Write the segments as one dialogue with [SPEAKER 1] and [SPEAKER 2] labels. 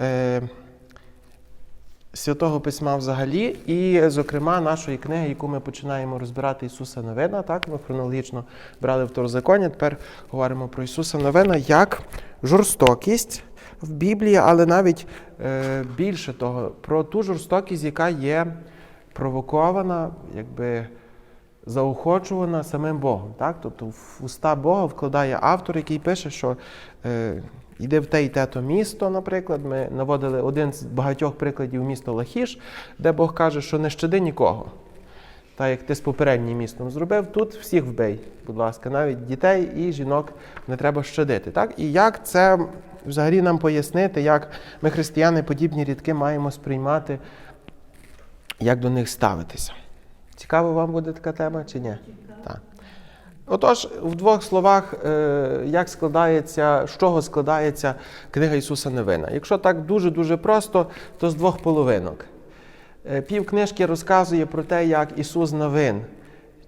[SPEAKER 1] е, Святого Письма взагалі, і, зокрема, нашої книги, яку ми починаємо розбирати Ісуса Новина. Так, ми хронологічно брали второзаконня, тепер говоримо про Ісуса Новина як жорстокість в Біблії, але навіть е, більше того, про ту жорстокість, яка є провокована, якби заохочувана самим Богом. Так? Тобто в уста Бога вкладає автор, який пише, що е, йди в те і те то місто, наприклад. Ми наводили один з багатьох прикладів місто Лахіш, де Бог каже, що не щади нікого. Так як ти з попереднім містом зробив, тут всіх вбий, будь ласка, навіть дітей і жінок не треба щадити. Так? І як це взагалі нам пояснити, як ми, християни, подібні рідки маємо сприймати, як до них ставитися? Цікаво вам буде така тема чи ні? Отож, в двох словах, е, як складається, з чого складається книга Ісуса Новина. Якщо так дуже-дуже просто, то з двох половинок. Е, Пів книжки розказує про те, як Ісус Новин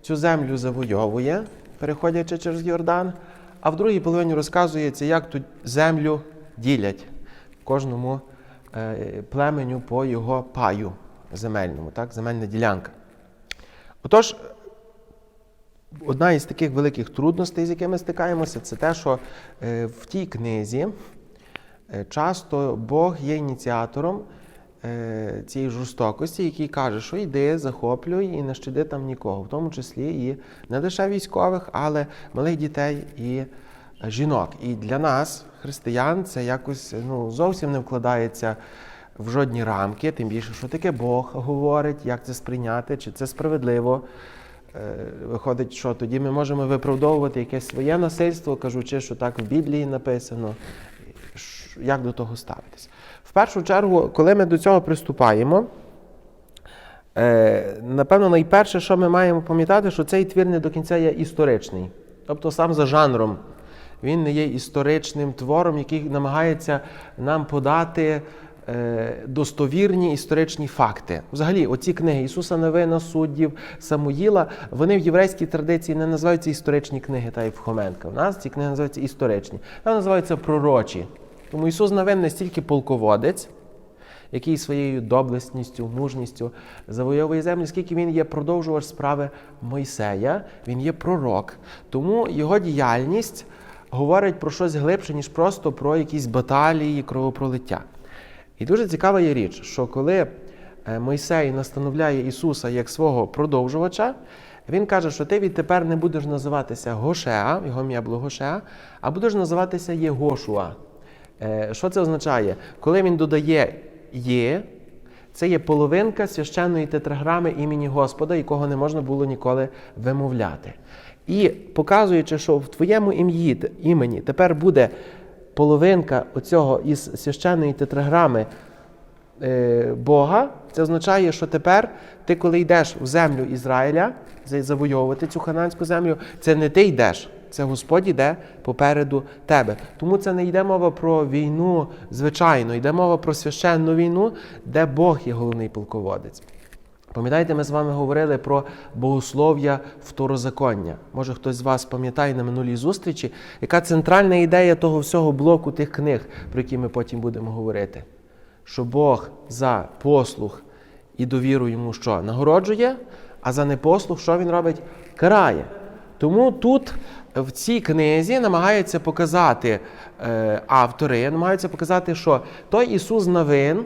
[SPEAKER 1] цю землю завойовує, переходячи через Йордан, а в другій половині розказується, як ту землю ділять кожному е, племеню по його паю земельному, так, земельна ділянка. Отож, одна із таких великих трудностей, з якими стикаємося, це те, що е, в тій книзі е, часто Бог є ініціатором е, цієї жорстокості, який каже, що йди, захоплюй і не щади там нікого, в тому числі і не лише військових, але малих дітей і жінок. І для нас, християн, це якось ну, зовсім не вкладається в жодні рамки, тим більше, що таке Бог говорить, як це сприйняти, чи це справедливо. Е, Виходить, що тоді ми можемо виправдовувати якесь своє насильство, кажучи, що так в Біблії написано. Як до того ставитися? В першу чергу, коли ми до цього приступаємо, е, напевно, найперше, що ми маємо пам'ятати, що цей твір не до кінця є історичний. Тобто сам за жанром. Він не є історичним твором, який намагається нам подати достовірні історичні факти. Взагалі, оці книги Ісуса Новина, суддів, Самуїла, вони в єврейській традиції не називаються історичні книги, так як в нас ці книги називаються історичні. Там називаються пророчі. Тому Ісус Новин не стільки полководець, який своєю доблесністю, мужністю завойовує землю, скільки він є продовжувач справи Мойсея, він є пророк. Тому його діяльність говорить про щось глибше, ніж просто про якісь баталії, кровопролиття. І дуже цікава є річ, що коли е, Мойсей настановляє Ісуса як свого продовжувача, він каже, що ти відтепер не будеш називатися Гошеа, його ім'я було Гошеа, а будеш називатися Єгошуа. Е, Що це означає? Коли він додає є, це є половинка священної тетраграми імені Господа, якого не можна було ніколи вимовляти. І показуючи, що в твоєму ім'ї імені тепер буде половинка оцього із священної тетраграми е, Бога, це означає, що тепер ти, коли йдеш в землю Ізраїля, за- завойовувати цю хананську землю, це не ти йдеш, це Господь йде попереду тебе. Тому це не йде мова про війну звичайно, йде мова про священну війну, де Бог є головний полководець. Пам'ятаєте, ми з вами говорили про богослов'я второзаконня. Може, хтось з вас пам'ятає на минулій зустрічі, яка центральна ідея того всього блоку тих книг, про які ми потім будемо говорити. Що Бог за послух і довіру йому що? Нагороджує, а за непослух, що він робить? Карає. Тому тут в цій книзі намагаються показати е, автори, намагаються показати, що той Ісус Навин,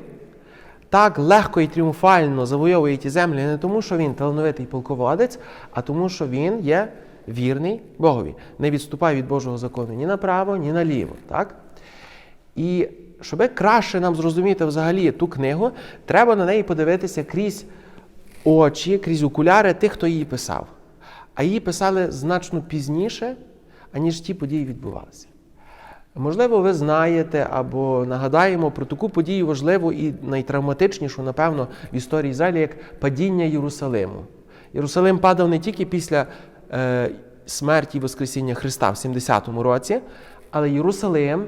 [SPEAKER 1] так легко і тріумфально завойовує ті землі не тому, що він талановитий полководець, а тому, що він є вірний Богові. Не відступає від Божого закону ні направо, ні наліво. Так? І щоб краще нам зрозуміти взагалі ту книгу, треба на неї подивитися крізь очі, крізь окуляри тих, хто її писав. А її писали значно пізніше, аніж ті події відбувалися. Можливо, ви знаєте або нагадаємо про таку подію важливу і найтравматичнішу, напевно, в історії Ізраїля, як падіння Єрусалиму. Єрусалим падав не тільки після е, смерті і Воскресіння Христа в 70-му році, але Єрусалим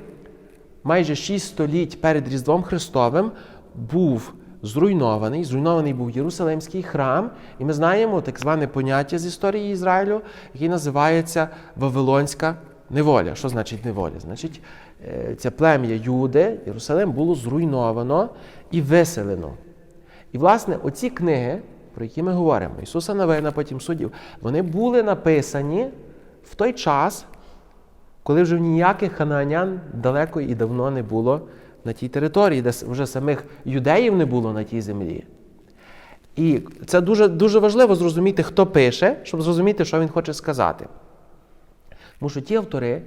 [SPEAKER 1] майже 6 століть перед Різдвом Христовим був зруйнований. Зруйнований був Єрусалимський храм, і ми знаємо так зване поняття з історії Ізраїлю, яке називається Вавилонська неволя. Що значить неволя? Значить, е, це плем'я Юди, Єрусалим було зруйновано і виселено. І, власне, оці книги, про які ми говоримо, Ісуса Навина, потім суддів, вони були написані в той час, коли вже ніяких ханаанян далеко і давно не було на тій території, де вже самих юдеїв не було на тій землі. І це дуже, дуже важливо зрозуміти, хто пише, щоб зрозуміти, що він хоче сказати. Тому що ті автори,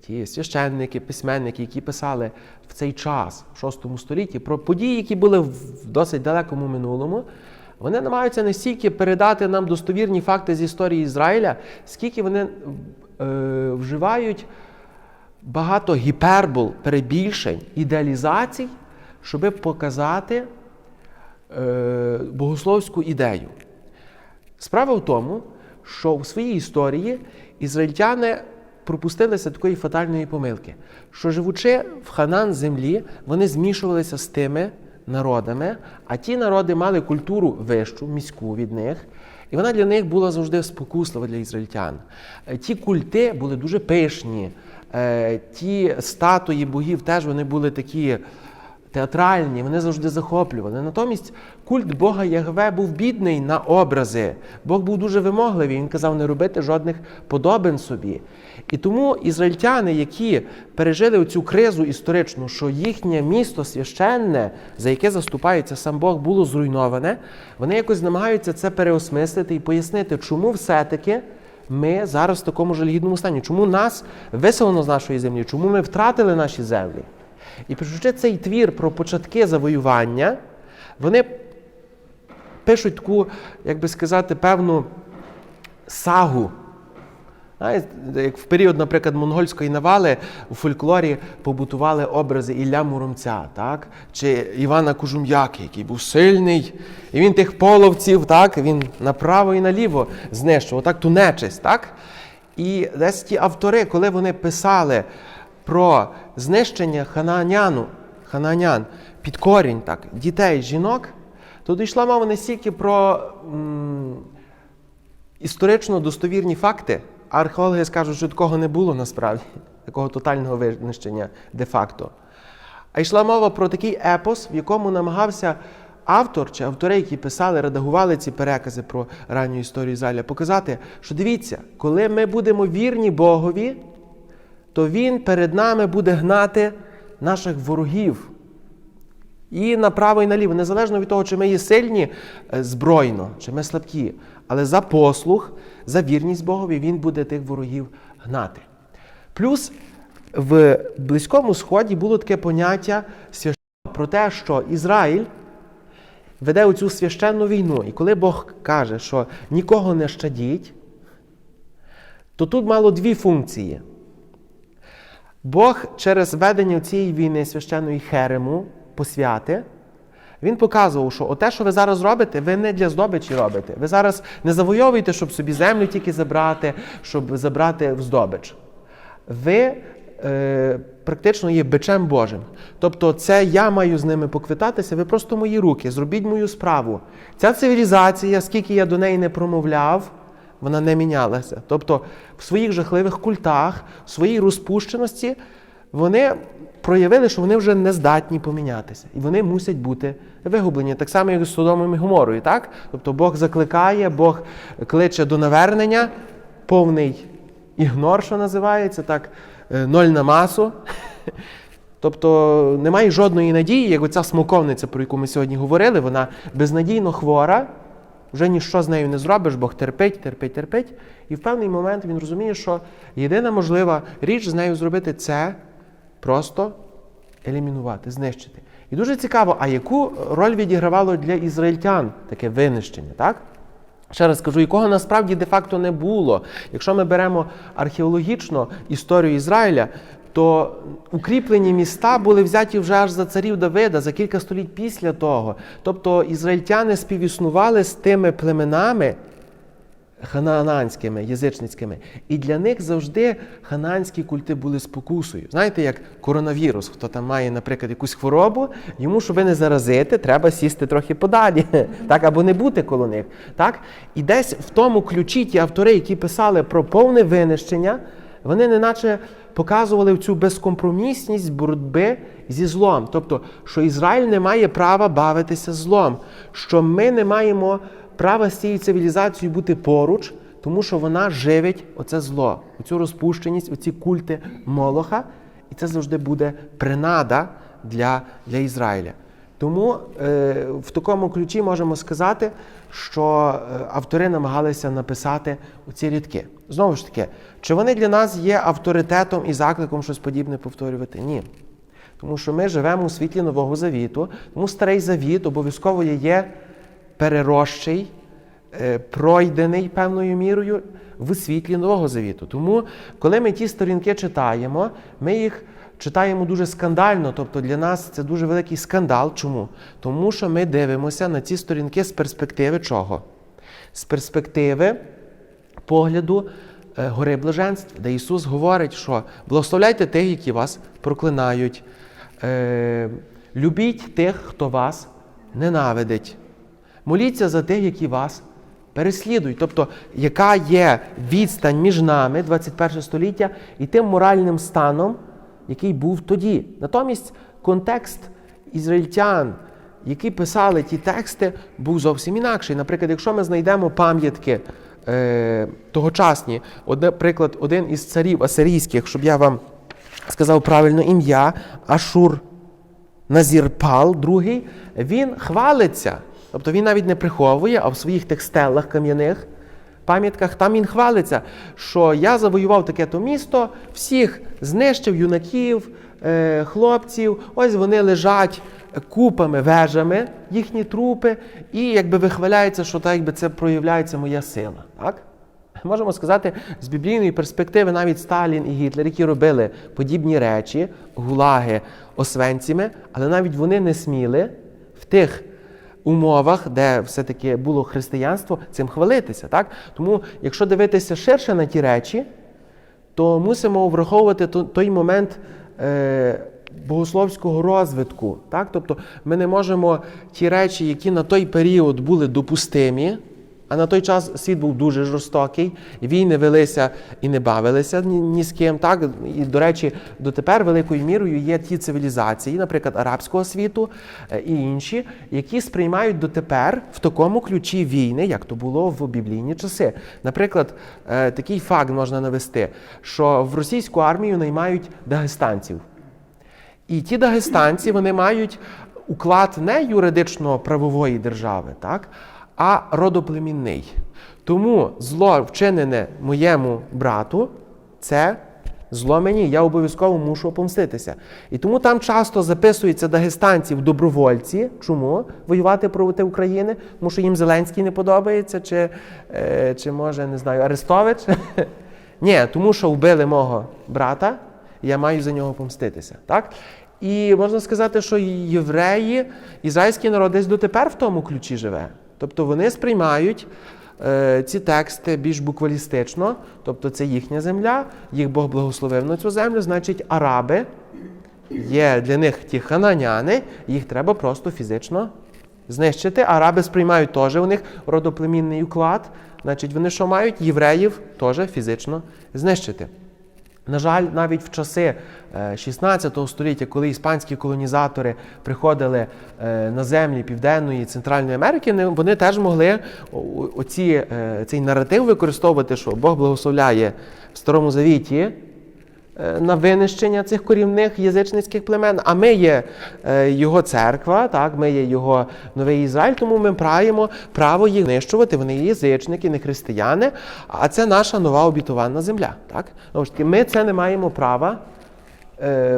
[SPEAKER 1] ті священники, письменники, які писали в цей час, в VI столітті, про події, які були в досить далекому минулому, вони намагаються не стільки передати нам достовірні факти з історії Ізраїля, скільки вони е, вживають багато гіпербол, перебільшень, ідеалізацій, щоб показати е, богословську ідею. Справа в тому, що в своїй історії ізраїльтяни пропустилися такої фатальної помилки, що живучи в ханан землі, вони змішувалися з тими народами, а ті народи мали культуру вищу, міську від них. І вона для них була завжди спокуслива для ізраїльтян. Е, Ті культи були дуже пишні, е, ті статуї богів теж вони були такі театральні, вони завжди захоплювали. Натомість культ Бога Ягве був бідний на образи. Бог був дуже вимогливий, він казав не робити жодних подобин собі. І тому ізраїльтяни, які пережили цю кризу історичну, що їхнє місто священне, за яке заступається сам Бог, було зруйноване, вони якось намагаються це переосмислити і пояснити, чому все-таки. Ми зараз в такому жалігідному стані. Чому нас виселено з нашої землі? Чому ми втратили наші землі? І пишучи цей твір про початки завоювання, вони пишуть таку, як би сказати, певну сагу. Як в період, наприклад, монгольської навали у фольклорі побутували образи Ілля Муромця, так? чи Івана Кужум'яки, який був сильний, і він тих половців, так? він направо і наліво знищував, так, ту нечисть. Так? І десь ті автори, коли вони писали про знищення ханааняну, ханаанян під корінь, так, дітей, жінок, то дійшла мова не стільки про м, історично достовірні факти, археологи скажуть, що такого не було насправді, такого тотального винищення де-факто. А йшла мова про такий епос, в якому намагався автор чи автори, які писали, редагували ці перекази про ранню історію Ізраїля, показати, що дивіться, коли ми будемо вірні Богові, то Він перед нами буде гнати наших ворогів. І направо і наліво, незалежно від того, чи ми є сильні е, збройно, чи ми слабкі. Але за послух, за вірність Богові він буде тих ворогів гнати. Плюс в Близькому Сході було таке поняття священного про те, що Ізраїль веде оцю священну війну. І коли Бог каже, що нікого не щадіть, то тут мало дві функції. Бог через ведення цієї війни священної Херему, посвяти, він показував, що те, що ви зараз робите, ви не для здобичі робите. Ви зараз не завойовуєте, щоб собі землю тільки забрати, щоб забрати в здобич. Ви е, практично є бичем Божим. Тобто, це я маю з ними поквитатися, ви просто мої руки, зробіть мою справу. Ця цивілізація, скільки я до неї не промовляв, вона не мінялася. Тобто, в своїх жахливих культах, в своїй розпущеності, вони проявили, що вони вже не здатні помінятися. І вони мусять бути вигублені. Так само, як з Содомом і Гоморою. Так? Тобто Бог закликає, Бог кличе до навернення, повний ігнор, що називається, так, е, ноль на масу. Тобто немає жодної надії, як оця смоковниця, про яку ми сьогодні говорили, вона безнадійно хвора, вже ніщо з нею не зробиш, Бог терпить, терпить, терпить. І в певний момент він розуміє, що єдина можлива річ з нею зробити це просто елімінувати, знищити. І дуже цікаво, а яку роль відігравало для ізраїльтян таке винищення, так? Ще раз кажу, якого насправді де-факто не було. Якщо ми беремо археологічно історію Ізраїля, то укріплені міста були взяті вже аж за царів Давида, за кілька століть після того. Тобто ізраїльтяни співіснували з тими племенами ханаанськими, язичницькими, і для них завжди ханаанські культи були спокусою. Знаєте, як коронавірус, хто там має, наприклад, якусь хворобу, йому, щоб не заразити, треба сісти трохи подалі, так, або не бути коло них. Так? І десь в тому ключі ті автори, які писали про повне винищення, вони неначе показували цю безкомпромісність боротьби зі злом. Тобто, що Ізраїль не має права бавитися злом, що ми не маємо права з цією цивілізацією бути поруч, тому що вона живить оце зло, оцю розпущеність, оці культи Молоха, і це завжди буде принада для, для Ізраїля. Тому е, в такому ключі можемо сказати, що е, автори намагалися написати ці рядки. Знову ж таки, чи вони для нас є авторитетом і закликом щось подібне повторювати? Ні. Тому що ми живемо у світлі Нового Завіту, тому старий завіт обов'язково є перерощий, е, пройдений певною мірою в світлі Нового Завіту. Тому, коли ми ті сторінки читаємо, ми їх читаємо дуже скандально. Тобто для нас це дуже великий скандал. Чому? Тому що ми дивимося на ці сторінки з перспективи чого? З перспективи погляду е, гори блаженств, де Ісус говорить, що благословляйте тих, які вас проклинають, е, любіть тих, хто вас ненавидить. Моліться за тих, які вас переслідують. Тобто, яка є відстань між нами, 21 століття, і тим моральним станом, який був тоді. Натомість контекст ізраїльтян, які писали ті тексти, був зовсім інакший. Наприклад, якщо ми знайдемо пам'ятки е, тогочасні, наприклад, один із царів асирійських, щоб я вам сказав правильно ім'я, Ашур Назірпал, другий, він хвалиться. Тобто він навіть не приховує, а в своїх тих стелах кам'яних пам'ятках там він хвалиться, що я завоював таке то місто, всіх знищив юнаків, е, хлопців, ось вони лежать купами, вежами, їхні трупи, і якби вихваляється, що так якби це проявляється моя сила. Так? Можемо сказати, з біблійної перспективи навіть Сталін і Гітлер, які робили подібні речі, гулаги освенціми, але навіть вони не сміли в тих умовах, де все-таки було християнство, цим хвалитися. Так? Тому, якщо дивитися ширше на ті речі, то мусимо враховувати той момент е, богословського розвитку. Так? Тобто ми не можемо ті речі, які на той період були допустимі, а на той час світ був дуже жорстокий, війни велися і не бавилися ні, ні з ким. Так? І, до речі, дотепер великою мірою є ті цивілізації, наприклад, арабського світу е, і інші, які сприймають дотепер в такому ключі війни, як то було в біблійні часи. Наприклад, е, такий факт можна навести, що в російську армію наймають дагестанців. І ті дагестанці вони мають уклад не юридично-правової держави, так? А родоплемінний. Тому зло, вчинене моєму брату, це зло мені. Я обов'язково мушу помститися. І тому там часто записуються дагестанців добровольці. Чому? Воювати проти України? Тому що їм Зеленський не подобається, чи, е, чи може, не знаю, Арестович. Ні, тому що вбили мого брата, я маю за нього помститися. Так? І можна сказати, що євреї, ізраїльський народ десь дотепер в тому ключі живе. Тобто вони сприймають е, ці тексти більш буквалістично, тобто це їхня земля, їх Бог благословив на цю землю, значить, араби є для них ті хананяни, їх треба просто фізично знищити. Араби сприймають теж у них родоплемінний уклад, значить, вони що мають? Євреїв теж фізично знищити. На жаль, навіть в часи 16 століття, коли іспанські колонізатори приходили е, на землі Південної і Центральної Америки, вони теж могли оці, е, цей наратив використовувати, що Бог благословляє в Старому Завіті. е, на винищення цих корівних язичницьких племен. А ми є його церква, так, ми є його новий Ізраїль, тому ми маємо право їх знищувати. Вони є язичники, не християни, а це наша нова обітована земля. Так? Ми це не маємо права.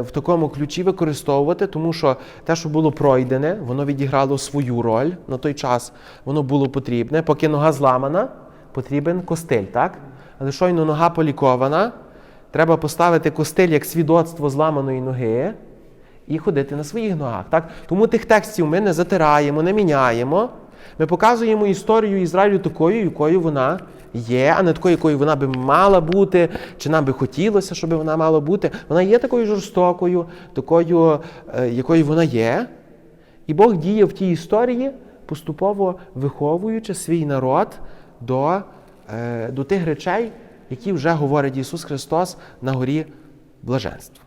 [SPEAKER 1] В такому ключі використовувати, тому що те, що було пройдене, воно відіграло свою роль на той час, воно було потрібне. Поки нога зламана, потрібен костиль, так? Але щойно нога полікована, треба поставити костиль як свідоцтво зламаної ноги і ходити на своїх ногах. Так? Тому тих текстів ми не затираємо, не міняємо. Ми показуємо історію Ізраїлю такою, якою вона є, а не такою, якою вона би мала бути, чи нам би хотілося, щоб вона мала бути. Вона є такою жорстокою, такою, якою вона є. І Бог діє в тій історії, поступово виховуючи свій народ до, до тих речей, які вже говорить Ісус Христос на горі блаженство.